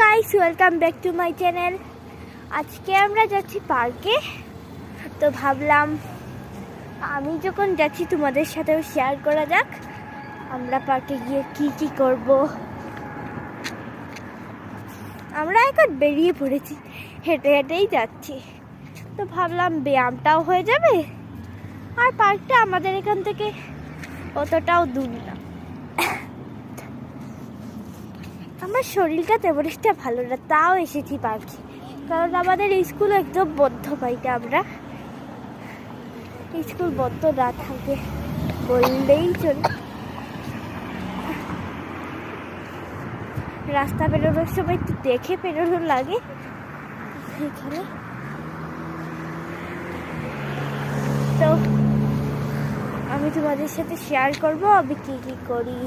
Guys welcome back to my channel আজকে আমরা যাচ্ছি পার্কে তো ভাবলাম, আমি যখন যাচ্ছি তোমাদের সাথেও শেয়ার করা যাক, আমরা পার্কে গিয়ে কি কি করব। আমরা এখন বেরিয়ে পড়েছি, হেঁটে হেঁটেই যাচ্ছি। তো ভাবলাম ব্যায়ামটাও হয়ে যাবে, আর পার্কটা আমাদের এখান থেকে অতটাও দূর না। আমার শরীরটা তেমন একটা ভালো না, তাও এসেছি পার্কে কারণ আমাদের স্কুল একদম বদ্ধ পাইটা আমরা। স্কুল বদ্ধ না থাকে, বললেই চলে। রাস্তা বেরোনোর সময় একটু দেখে বেরোনো লাগে। তো, আমি তোমাদের সাথে শেয়ার করব, আমি কি কি করি।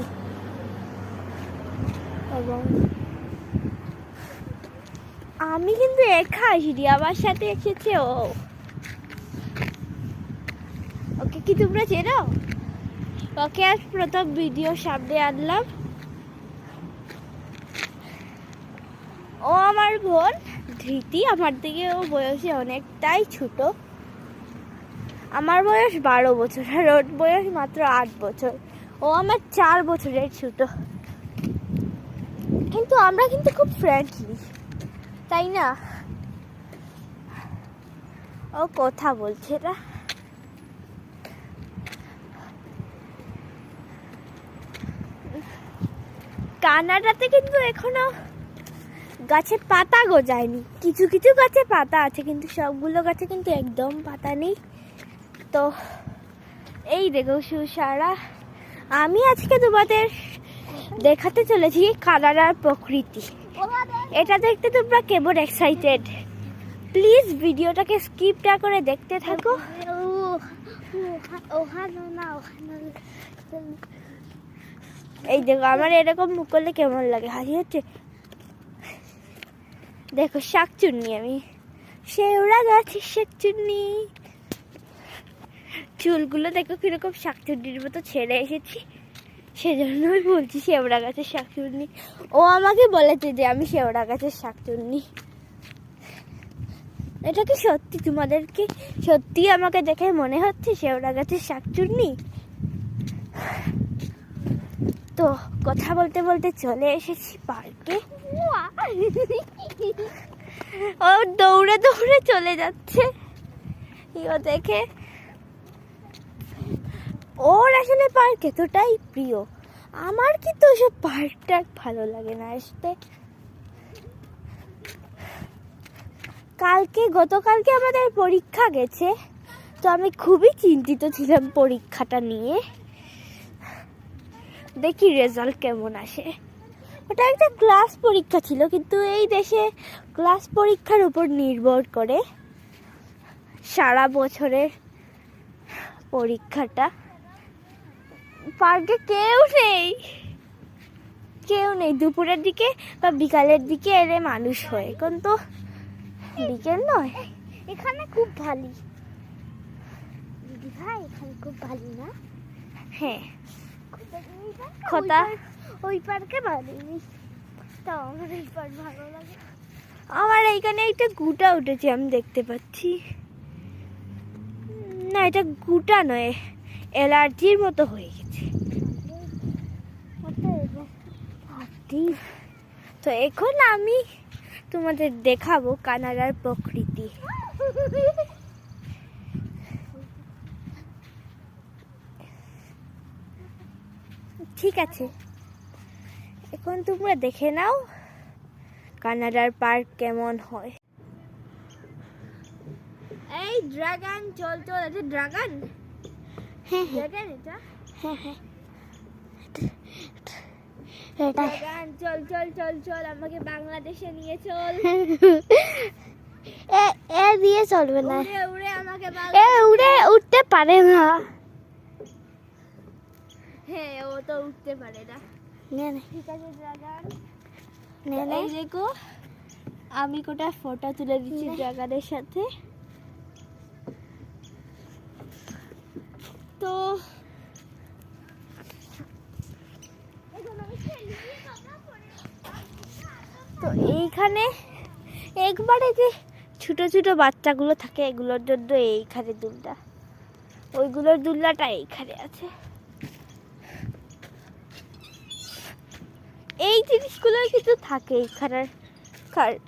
আমি কিন্তু একা আসিনি, আমার সাথে এসেছে ও। ওকে কি তোমরা চেনো? ওকে আজ প্রথম ভিডিও সামনে আনলাম। ও আমার বোন, ধৃতি, আমার থেকে ও বয়সে অনেকটাই ছোট। আমার বয়স বারো বছর আর ওর বয়স মাত্র আট বছর। ও আমার চার বছরের ছোট। কিন্তু আমরা কিন্তু খুব ফ্রেন্ডলি তাই না? ও কথা বলছে না কানাডাতে কিন্তু এখনও গাছে পাতা গজায়নি। কিছু কিছু গাছে পাতা আছে, কিন্তু সবগুলো গাছে কিন্তু একদম পাতা নেই। তো এই দেখো সুসারা আমি আজকে তোমাদের দেখাতে চলেছি কানাডার প্রকৃতি। এটা দেখতে তোমরা কেমন এক্সাইটেড প্লিজ ভিডিওটাকে স্কিপ না করে দেখতে থাকো। এই দেখো, আমার এরকম মুখ করলে কেমন লাগে? হাসি হচ্ছে? দেখো, শাক চুন্নি আমি। শেওড়া গাছের শাক চুন্নি। চুলগুলো দেখো কীরকম শাক চুন্নির মতো ছেড়ে এসেছি। সেজন্যই বলছি শেওড়া গাছের শাক চুন্নি ও আমাকে বলেছে যে আমি শেওড়া গাছের শাক চুন্নি এটা কি সত্যি? তোমাদেরকে সত্যি আমাকে দেখে মনে হচ্ছে শেওড়া গাছের শাক চুন্নি তো কথা বলতে বলতে চলে এসেছি পার্কে। ও দৌড়ে দৌড়ে চলে যাচ্ছে। ইও দেখে ওর আসলে পার্ক এতটাই প্রিয়। আমার কিন্তু ওসব পার্ক ভালো লাগে না আসতে কালকে, গতকালকে আমাদের পরীক্ষা গেছে, তো আমি খুবই চিন্তিত ছিলাম পরীক্ষাটা নিয়ে। দেখি রেজাল্ট কেমন আসে। ওটা একটা ক্লাস পরীক্ষা ছিল, কিন্তু এই দেশে ক্লাস পরীক্ষার উপর নির্ভর করে সারা বছরের পরীক্ষাটা। পার্কে কেউ নেই। কেউ নেই। দুপুরের দিকে বা বিকালের দিকে এলে মানুষ হয়। এখন তো বিকেল নয়। এখানে খুব ভালো। দিদি ভাই এখানে খুব ভালো না? হ্যাঁ। খোতা ওই পার্কে ভালো তাও আমার এই পার্ক ভালো লাগে। আমার এইখানে একটা গুটা উঠেছে আমি দেখতে পাচ্ছি। না এটা গুটা নয়। অ্যালার্জির মতো হয়ে গেছে। তো এখন আমি তোমাদের দেখাবো কানাডার প্রকৃতি। ঠিক আছে। এখন তোমরা দেখে নাও কানাডার পার্ক কেমন হয়। এই ড্রাগন চল চল এটা ড্রাগন? হ্যাঁ। ড্রাগন এটা? হ্যাঁ হ্যাঁ। চল চল চল চল আমাকে বাংলাদেশে নিয়ে চল। এ এ দিয়ে চলবে না। উড়ে উড়ে আমাকে এ উড়ে উঠতে পারে না। হ্যাঁ ও তো উঠতে পারে না। নে নে। ঠিক আছে ড্রাগন। নে নে। দেখো আমি কোটা ফটো তুলে দিচ্ছি। ড্রাগনের সাথে। তো তো এইখানে একবারে যে ছোট ছোট বাচ্চাগুলো থাকে এগুলোর জন্য এইখানে দুলটা। ওইগুলোর দুলনাটা এইখানে আছে। এই জিনিসগুলো কিন্তু থাকে এইখানের কার-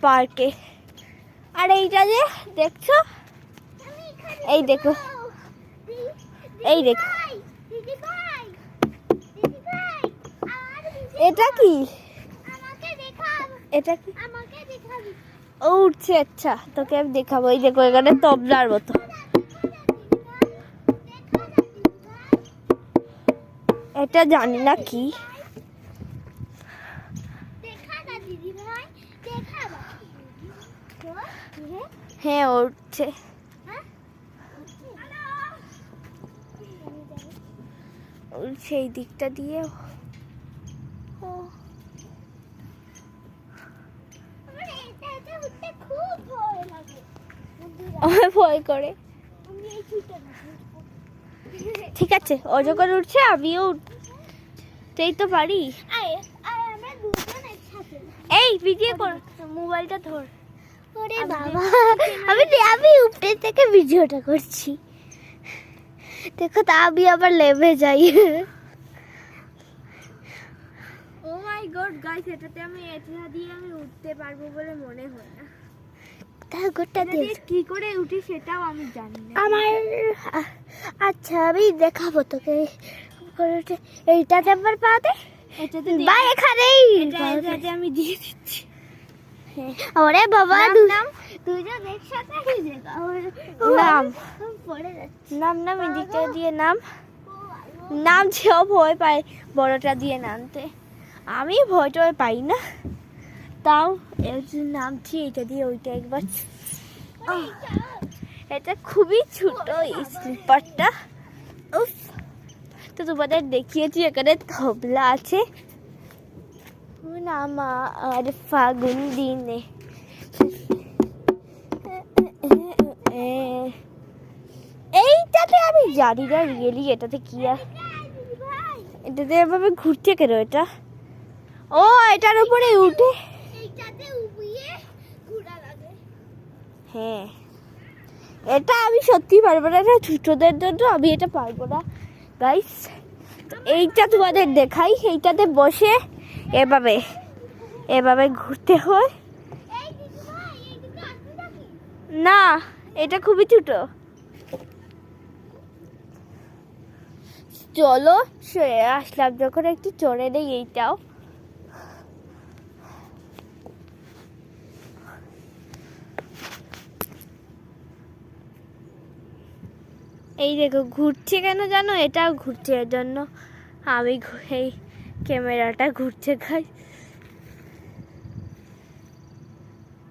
পার্কে। আর এইটা যে দেখছ? এই দেখো। এই দেখো। এটা কি? এটা কি? ও উঠছে আচ্ছা। তোকে আমি দেখাবো। এই দেখো, এখানে তবলার মতো। এটা জানি না কি। হ্যাঁ উঠছে। উঠছে এই দিকটা দিয়ে ও আমার ভয় করে। ঠিক আছে ও যখন উঠছে আমিও উঠতেই তো পারি। এই ভিডিও কর। মোবাইলটা ধর। ওরে বাবা। আমি আমি উপরে থেকে ভিডিওটা করছি। দেখো তা আমি আবার লেভে যাই। ও মাই গড গাইস এটাতে আমি এটা দিয়ে আমি উঠতে পারব বলে মনে হয় না। তা গোটা দিয়ে কি করে উঠি সেটাও আমি জানি না। আমার আচ্ছা আমি দেখাবো তোকে। করে উঠে। এইটাতে আমার পা দে। বা এখানেই। আমি দিয়ে দিচ্ছি। ওরে বাবা নাম, নাম। দুজন একসাথে নাম। পড়ে নাম নাম এদিকটা দিয়ে নাম। নাম ছেও ভয় পায় বড়টা দিয়ে নামতে। আমি ভয় টয় পাই না। তাও এর নামছি, এটা দিয়ে ওইটা একবার এটা খুবই ছোট স্লিপারটা উফ, তো তোমাদের দেখিয়েছি, এখানে তবলা আছে। নামা আর ফাগুন দিনে। এইটাতে আমি জানি না রিয়েলি এটাতে কি এটাতে এভাবে ঘুরছে কেন এটা? ও, এটার উপরে উঠে এইটাতে উবিয়ে ঘোরা লাগে হ্যাঁ। এটা আমি সত্যি পারব না, এটা ছোটদের জন্য আমি এটা পারব না। গাইস এইটা তোমাদের দেখাই এইটাতে বসে এভাবে এভাবে ঘুরতে হয়। না, এটা খুবই ছোট। চলো আসলাম, যখন একটু চড়ে নেই এইটাও। এই দেখো, ঘুরছে কেন জানো? এটাও ঘুরছে এর জন্য আমি এই ক্যামেরাটা ঘুরছে খাই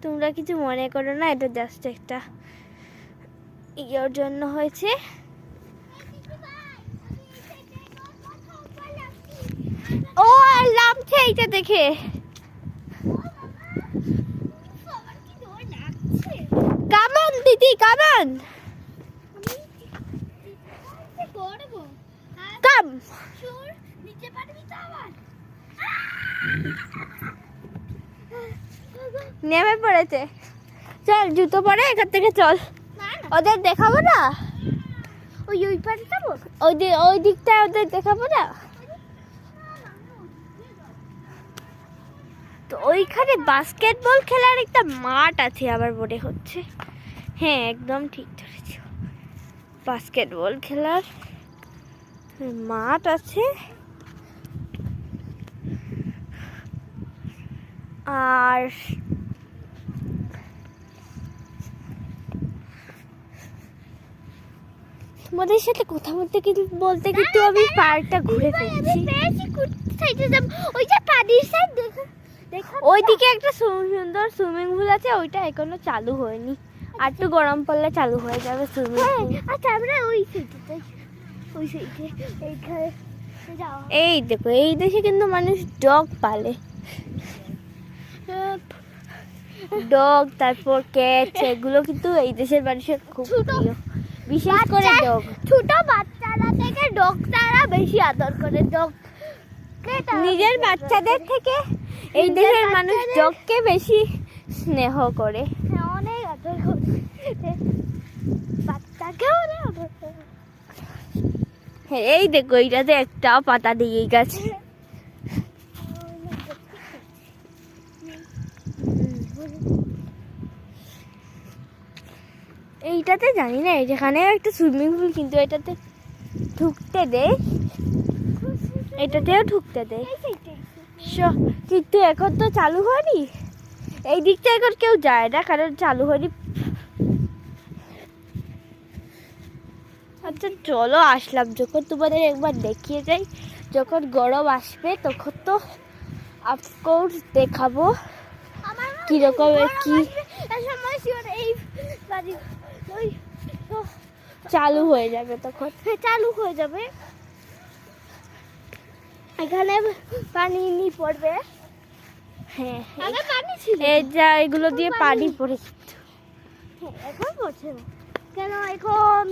তোমরা কিছু মনে করো না, এটা জাস্ট একটা ইয়ের জন্য হয়েছে। ও, আর লামছে এইটা দেখে। কামান, দিদি, কামান! কাম নেমে পড়েছে। চল জুতো পরে এখান থেকে চল। ওদের দেখাবো না? ওই ওই পারে যাব? ওই ওই দিকটা ওদের দেখাবো না? তো ওইখানে বাস্কেটবল খেলার একটা মাঠ আছে আবার মনে হচ্ছে। হ্যাঁ একদম ঠিক ধরেছ। বাস্কেটবল খেলার মাঠ আছে। আর তোমাদের সাথে কথা বলতে কিন্তু বলতে কিন্তু আমি পার্কটা ঘুরে ফেলছি। ওই যে পানির সাইড দেখা দেখা ওইদিকে একটা সুন্দর সুইমিং পুল আছে ওইটা এখনও চালু হয়নি। আর একটু গরম পড়লে চালু হয়ে যাবে সুইমিং হ্যাঁ পুল। আচ্ছা আমরা ওই সাইডে এই দেখো এই দেশে কিন্তু মানুষ ডগ পালে। ডগ তারপর ক্যাট এগুলো কিন্তু এই দেশের মানুষের খুব প্রিয়। বিশেষ করে ডগ। ছোট বাচ্চারা থেকে ডগ তারা বেশি আদর করে। ডগ নিজের বাচ্চাদের থেকে এই দেশের মানুষ জগকে বেশি স্নেহ করে। হ্যাঁ অনেক আদর করে বাচ্চাকেও অনেক আদর করে হ্যাঁ, এই দেখো, এইটাতে একটাও পাতা দিয়ে গেছে। এইটাতে জানি না এখানে একটা সুইমিং পুল কিন্তু এটাতে ঢুকতে দেয় এটাতেও ঢুকতে দেয় কিন্তু এখন তো চালু হয়নি। এই দিকটা এখন কেউ যায় না, কারণ চালু হয়নি। আচ্ছা চলো আসলাম। যখন তোমাদের একবার দেখিয়ে যাই যখন গরম আসবে তখন তো অফকোর্স দেখাবো। কীরকম কি? চালু হয়ে যাবে তখন। হ্যাঁ, চালু হয়ে যাবে। এখানে পানি নি পড়বে। হ্যাঁ ছিল। এই যা এগুলো দিয়ে পানি পড়ে। হ্যাঁ, এখন পড়ছে। না কেন এখন